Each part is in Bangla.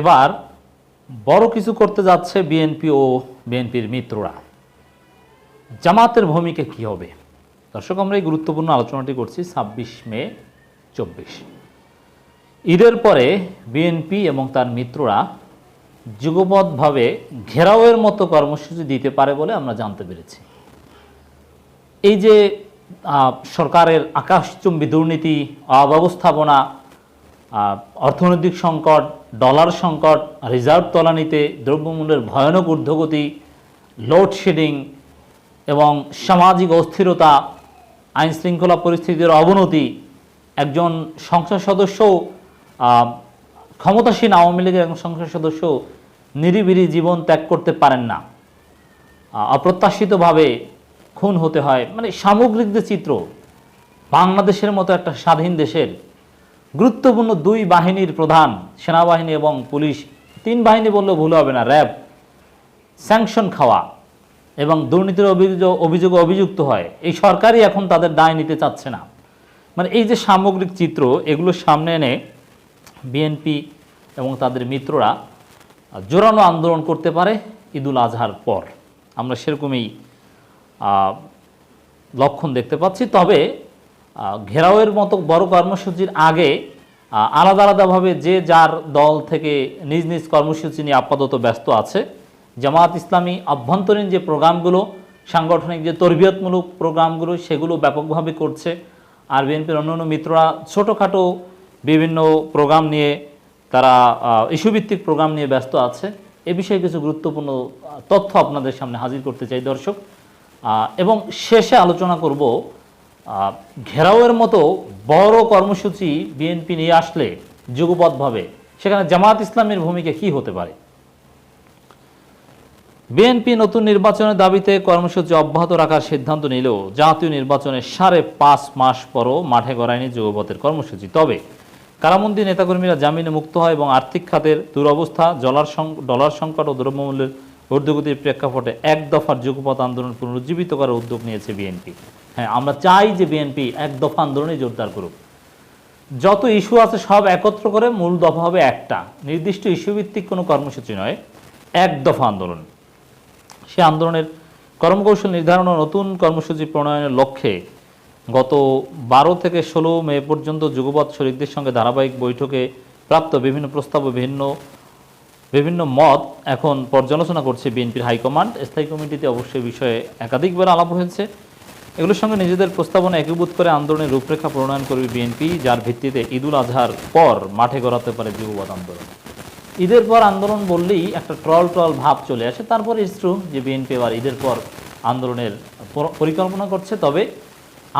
এবার বড় কিছু করতে যাচ্ছে বিএনপি ও বিএনপির মিত্ররা। জামাতের ভূমিকা কি হবে? দর্শক, আমরা এই গুরুত্বপূর্ণ আলোচনাটি করছি ছাব্বিশ মে চব্বিশ। ঈদের পরে বিএনপি এবং তার মিত্ররা যুগপথভাবে ঘেরাওয়ের মতো কর্মসূচি দিতে পারে বলে আমরা জানতে পেরেছি। এই যে সরকারের আকাশচুম্বী দুর্নীতি, অব্যবস্থাপনা অর্থনৈতিক সংকট ডলার সংকট রিজার্ভ তলানিতে দ্রব্যমূল্যের ভয়ানক ঊর্ধ্বগতি লোডশেডিং এবং সামাজিক অস্থিরতা আইন শৃঙ্খলা পরিস্থিতির অবনতি, একজন সংসদ সদস্য ক্ষমতাসীন আওয়ামী লীগের একজন সংসদ সদস্য নিরিবিরি জীবন ত্যাগ করতে পারেন না। অপ্রত্যাশিতভাবে খুন হতে হয়। মানে সামগ্রিক যে চিত্র, বাংলাদেশের মতো একটা স্বাধীন দেশের গুরুত্বপূর্ণ দুই বাহিনীর প্রধান, সেনাবাহিনী এবং পুলিশ। তিন বাহিনী বললেও ভুল হবে না, র্যাব। স্যাংশন খাওয়া এবং দুর্নীতির অভিযোগ, অভিযোগে অভিযুক্ত হয়। এই সরকারই এখন তাদের দায় নিতে চাচ্ছে না। মানে এই যে সামগ্রিক চিত্র, এগুলো সামনে এনে বিএনপি এবং তাদের মিত্ররা জোরালো আন্দোলন করতে পারে ঈদুল আজহার পর। আমরা সেরকমই লক্ষণ দেখতে পাচ্ছি। তবে ঘেরাওয়ের মতো বড় কর্মসূচির আগে আলাদা আলাদাভাবে যে যার দল থেকে নিজ নিজ কর্মসূচি নিয়ে আপাতত ব্যস্ত আছে জামাত ইসলামী অভ্যন্তরীণ যে প্রোগ্রামগুলো, সাংগঠনিক যে তরবিয়তমূলক প্রোগ্রামগুলো, সেগুলো ব্যাপকভাবে করছে। আর বিএনপির অন্যান্য মিত্ররা ছোটোখাটো বিভিন্ন প্রোগ্রাম নিয়ে, তারা ইস্যুভিত্তিক প্রোগ্রাম নিয়ে ব্যস্ত আছে। এ বিষয়ে কিছু গুরুত্বপূর্ণ তথ্য আপনাদের সামনে হাজির করতে চাই দর্শক। এবং শেষে আলোচনা করব ঘেরাওয়ের মতো বড় কর্মসূচি বিএনপি নিয়ে আসলে যুগপথভাবে সেখানে জামাত ইসলামের ভূমিকা কি হতে পারে? বিএনপি নতুন নির্বাচনের দাবিতে কর্মসূচি অব্যাহত রাখার সিদ্ধান্ত নিলেও জাতীয় নির্বাচনের সাড়ে পাঁচ মাস পরও মাঠে গড়ায়নি যুগপথের কর্মসূচি। তবে কারামন্দি নেতাকর্মীরা জামিনে মুক্ত হয় এবং আর্থিক খাতের দুরবস্থা ডলার সংকট ও দ্রব্যমূল্যের ঊর্ধ্বগতির প্রেক্ষাপটে এক দফার যুগপথ আন্দোলন পুনরুজ্জীবিত করার উদ্যোগ নিয়েছে বিএনপি। হ্যাঁ আমরা চাই যে বিএনপি এক দফা আন্দোলনে জোরদার করুক। যত ইস্যু আছে সব একত্র করে মূল দফা হবে একটা। নির্দিষ্ট ইস্যু ভিত্তিক কোনো কর্মসূচি নয়, এক দফা আন্দোলন। সে আন্দোলনের কর্মকৌশল নির্ধারণ ও নতুন কর্মসূচি প্রণয়নের লক্ষ্যে গত বারো থেকে ষোলো মে পর্যন্ত যুগপৎ শরিকদের সঙ্গে ধারাবাহিক বৈঠকে প্রাপ্ত বিভিন্ন প্রস্তাব ও বিভিন্ন বিভিন্ন মত এখন পর্যালোচনা করছে বিএনপির হাইকমান্ড স্থায়ী কমিটিতে অবশ্যই বিষয়ে একাধিকবার আলাপ হয়েছে। এগুলোর সঙ্গে নিজেদের প্রস্তাবনা একীভূত করে আন্দোলনের রূপরেখা প্রণয়ন করবে বিএনপি, যার ভিত্তিতে ঈদুল আজহার পর মাঠে গড়াতে পারে যুগপৎ আন্দোলন। ঈদের পর আন্দোলন বললেই একটা ট্রল ট্রল ভাব চলে আসে। তারপরে ইস্ট্রু যে বিএনপি এবার ঈদের পর আন্দোলনের পরিকল্পনা করছে। তবে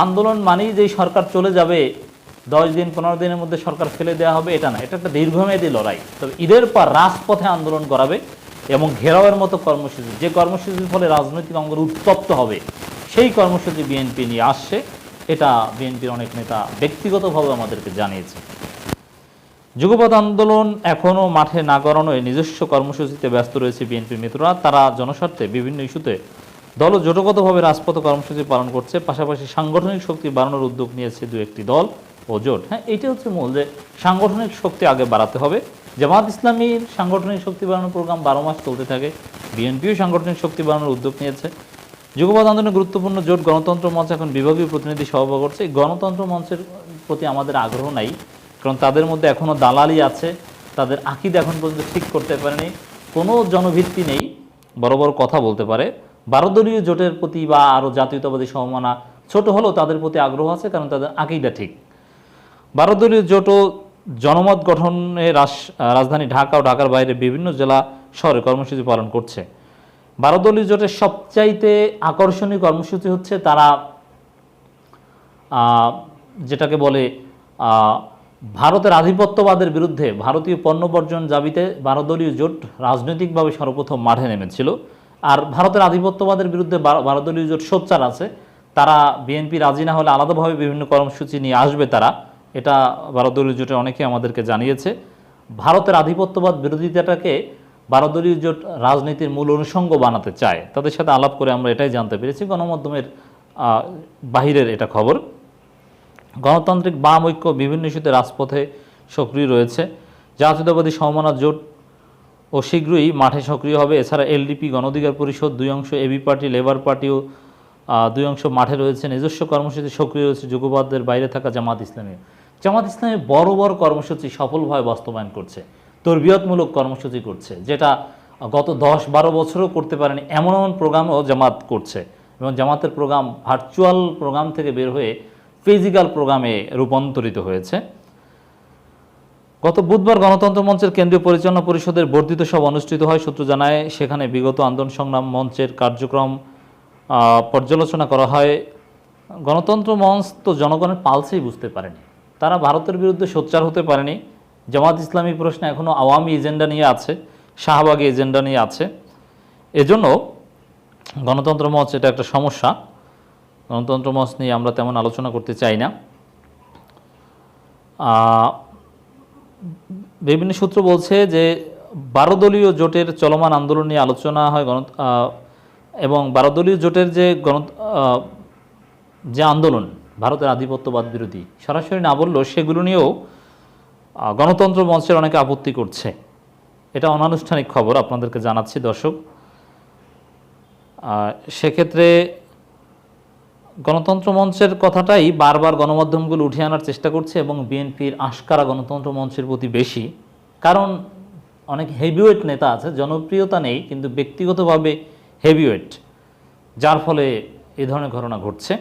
আন্দোলন মানেই যেই সরকার চলে যাবে দশ দিন, পনেরো দিনের মধ্যে সরকার ফেলে দেওয়া হবে, এটা না। এটা একটা দীর্ঘমেয়াদী লড়াই। তবে ঈদের পর রাজপথে আন্দোলন করাবে এবং ঘেরাওয়ের মতো কর্মসূচি, যে কর্মসূচির ফলে রাজনৈতিক অঙ্গন উত্তপ্ত হবে, সেই কর্মসূচি বিএনপি নিয়ে আসছে। এটা বিএনপির অনেক নেতা ব্যক্তিগতভাবে আমাদেরকে জানিয়েছে। যুগপৎ আন্দোলন এখনও মাঠে না গড়ানোয় নিজস্ব কর্মসূচিতে ব্যস্ত রয়েছে বিএনপির মিত্ররা। তারা জনস্বার্থে বিভিন্ন ইস্যুতে দল জোটগতভাবে রাজপথ কর্মসূচি পালন করছে। পাশাপাশি সাংগঠনিক শক্তি বাড়ানোর উদ্যোগ নিয়েছে দু একটি দল। ও জোট। হ্যাঁ এইটা হচ্ছে মূল যে সাংগঠনিক শক্তি আগে বাড়াতে হবে। জামাত ইসলামীর সাংগঠনিক শক্তি বাড়ানোর প্রোগ্রাম বারো মাস চলতে থাকে। বিএনপিও সাংগঠনিক শক্তি বাড়ানোর উদ্যোগ নিয়েছে। যুগপৎ আন্দোলনের গুরুত্বপূর্ণ জোট গণতন্ত্র মঞ্চ এখন বিভাগীয় প্রতিনিধি সভা করছে। গণতন্ত্র মঞ্চের প্রতি আমাদের আগ্রহ নাই, কারণ তাদের মধ্যে এখনও দালালি আছে। তাদের আকিদ এখন পর্যন্ত ঠিক করতে পারেনি। কোনো জনভিত্তি নেই, বড় বড় কথা বলতে পারে। বারোদলীয় জোটের প্রতি বা আরও জাতীয়তাবাদী সমমানা ছোট হলেও তাদের প্রতি আগ্রহ আছে, কারণ তাদের আকিদা ঠিক। বারোদলীয় জোটও জনমত গঠনে রাজধানী ঢাকা ও ঢাকার বাইরে বিভিন্ন জেলা শহরে কর্মসূচি পালন করছে। বারোদলীয় জোটের সবচাইতে আকর্ষণীয় কর্মসূচি হচ্ছে তারা যেটাকে বলে ভারতের আধিপত্যবাদের বিরুদ্ধে ভারতীয় পণ্য বর্জন দাবিতে বারোদলীয় জোট রাজনৈতিকভাবে সর্বপ্রথম মাঠে নেমেছিল। আর ভারতের আধিপত্যবাদের বিরুদ্ধে বারো- বারোদলীয় জোট সোচ্চার আছে। তারা বিএনপি রাজি না হলে আলাদাভাবে বিভিন্ন কর্মসূচি নিয়ে আসবে তারা। এটা বারোদলীয় জোটে অনেকে আমাদেরকে জানিয়েছে। ভারতের আধিপত্যবাদ বিরোধিতাটাকে বারোদলীয় জোট রাজনীতির মূল অনুষঙ্গ বানাতে চায়। তাদের সাথে আলাপ করে আমরা এটাই জানতে পেরেছি। গণমাধ্যমের বাহিরের এটা খবর। গণতান্ত্রিক বাম ঐক্য বিভিন্ন ইস্যুতে রাজপথে সক্রিয় রয়েছে। জাতীয়তাবাদী সমমানা জোট ও শীঘ্রই মাঠে সক্রিয় হবে। এছাড়া এলডিপি গণঅধিকার পরিষদ দুই অংশ এবি পার্টি, লেবার পার্টিও দুই অংশ মাঠে রয়েছে। নিজস্ব কর্মসূচি সক্রিয় রয়েছে যুগবাদদের বাইরে থাকা জামাত ইসলামী। জামাত ইসলামী বড় বড় কর্মসূচি সফলভাবে বাস্তবায়ন করছে, তরবিয়তমূলক কর্মসূচি করছে, যেটা গত দশ বারো বছরও করতে পারেনি এমন এমন প্রোগ্রামও জামাত করছে এবং জামাতের প্রোগ্রাম ভার্চুয়াল প্রোগ্রাম থেকে বের হয়ে ফিজিক্যাল প্রোগ্রামে রূপান্তরিত হয়েছে। গত বুধবার গণতন্ত্র মঞ্চের কেন্দ্রীয় পরিচালনা পরিষদের বর্ধিত সব অনুষ্ঠিত হয়। সূত্র জানায়, সেখানে বিগত আন্দোলন সংগ্রাম মঞ্চের কার্যক্রম পর্যালোচনা করা হয়। গণতন্ত্র মঞ্চ তো জনগণের পালসেই বুঝতে পারেনি। তারা ভারতের বিরুদ্ধে সোচ্চার হতে পারেনি। জামাত ইসলামী প্রশ্নে এখনও আওয়ামী এজেন্ডা নিয়ে আছে, শাহবাগী এজেন্ডা নিয়ে আছে। এজন্য গণতন্ত্র মঞ্চ এটা একটা সমস্যা। গণতন্ত্র মঞ্চ নিয়ে আমরা তেমন আলোচনা করতে চাই না। বিভিন্ন সূত্র বলছে যে বারো দলীয় জোটের চলমান আন্দোলন নিয়ে আলোচনা হয় গণ এবং বারো দলীয় জোটের যে গণ যে আন্দোলন ভারতের আধিপত্যবাদ বিরোধী। সরাসরি না বললেও সেগুলো নিয়েও গণতন্ত্র মঞ্চের অনেকে আপত্তি করছে। এটা অনানুষ্ঠানিক খবর আপনাদেরকে জানাচ্ছি, দর্শক। সেক্ষেত্রে গণতন্ত্র মঞ্চের কথাটাই বারবার গণমাধ্যমগুলো উঠে আনার চেষ্টা করছে এবং বিএনপির আশকারা গণতন্ত্র মঞ্চের প্রতি বেশি। কারণ অনেক হেভিওয়েট নেতা আছে, জনপ্রিয়তা নেই, কিন্তু ব্যক্তিগতভাবে হেভিওয়েট, যার ফলে এ ধরনের ঘটনা ঘটছে।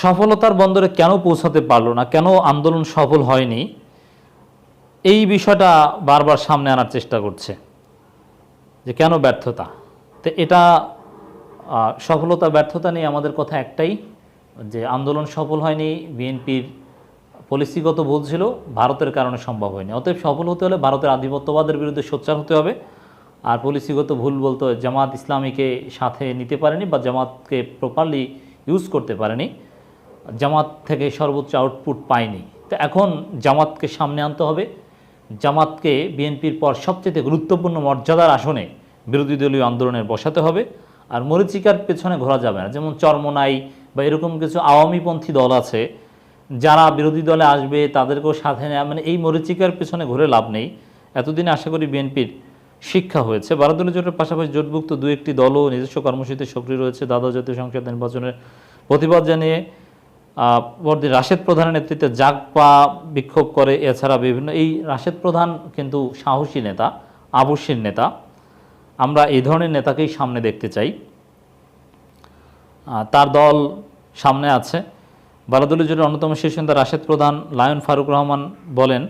সফলতার বন্দরে কেন পৌঁছাতে পারল না? কেন আন্দোলন সফল হয়নি? এই বিষয়টা বারবার সামনে আনার চেষ্টা করছে যে কেন ব্যর্থতা? তো এটা সফলতা, ব্যর্থতা নিয়ে আমাদের কথা একটাই, যে আন্দোলন সফল হয়নি, বিএনপির পলিসিগত ভুল ছিল, ভারতের কারণে সম্ভব হয়নি। অতএব সফল হতে হলে ভারতের আধিপত্যবাদের বিরুদ্ধে সোচ্চার হতে হবে। আর পলিসিগত ভুল বলতে জামাত ইসলামীকে সাথে নিতে পারেনি বা জামাতকে প্রপারলি ইউজ করতে পারেনি, জামাত থেকে সর্বোচ্চ আউটপুট পায়নি। তো এখন জামাতকে সামনে আনতে হবে। জামাতকে বিএনপির পর সবচেয়ে গুরুত্বপূর্ণ মর্যাদার আসনে বিরোধী দলীয় আন্দোলনের বসাতে হবে। আর মরিচিকার পেছনে ঘোরা যাবে না। যেমন চরমনাই বা এরকম কিছু আওয়ামীপন্থী দল আছে, যারা বিরোধী দলে আসবে, তাদেরকেও সাথে নেওয়া মানে এই মরিচিকার পেছনে ঘুরে লাভ নেই। এতদিনে আশা করি বিএনপির শিক্ষা হয়েছে। বারো দলীয় জোটের পাশাপাশি জোটভুক্ত দু একটি দলও নিজস্ব কর্মসূচিতে সক্রিয় রয়েছে। দ্বাদশ জাতীয় সংসদ নির্বাচনের প্রতিবাদ জানিয়ে পরদিন রাশেদ প্রধানের নেতৃত্বে জাগপা বিক্ষোভ করে। এছাড়া বিভিন্ন, এই রাশেদ প্রধান কিন্তু সাহসী নেতা আবশ্যিক নেতা। আমরা এই ধরনের নেতাকেই সামনে দেখতে চাই। তার দল সামনে আছে। বারাদলীয় জোটের অন্যতম শীর্ষ নেতা রাশেদ প্রধান, লায়ন ফারুক রহমান বলেন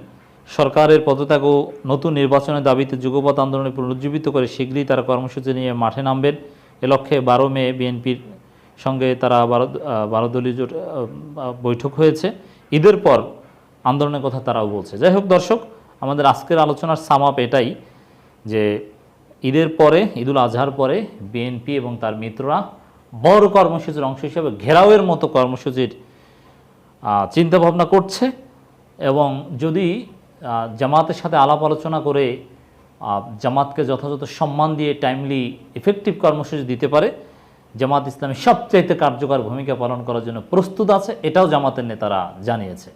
সরকারের পদত্যাগ ও নতুন নির্বাচনের দাবিতে যুগপৎ আন্দোলনে পুনরুজ্জীবিত করে শীঘ্রই তারা কর্মসূচি নিয়ে মাঠে নামবেন। এ লক্ষ্যে বারো মে বিএনপির সঙ্গে তারা বারো দলীয় জোট বৈঠক হয়েছে। ঈদের পর আন্দোলনের কথা তারাও বলছে। যাই হোক দর্শক, আমাদের আজকের আলোচনার সামাপ এটাই যে ঈদের পরে, ঈদুল আজহার পরে বিএনপি এবং তার মিত্ররা বড় কর্মসূচির অংশ হিসেবে ঘেরাওয়ের মতো কর্মসূচির চিন্তাভাবনা করছে। এবং যদি জামাতের সাথে আলাপ আলোচনা করে জামাতকে যথাযথ সম্মান দিয়ে টাইমলি এফেক্টিভ কর্মসূচি দিতে পারে। জামাত ইসলামী সবচাইতে কার্যকর ভূমিকা পালন করার জন্য প্রস্তুত আছে, এটাও জামাতের নেতারা জানিয়েছে।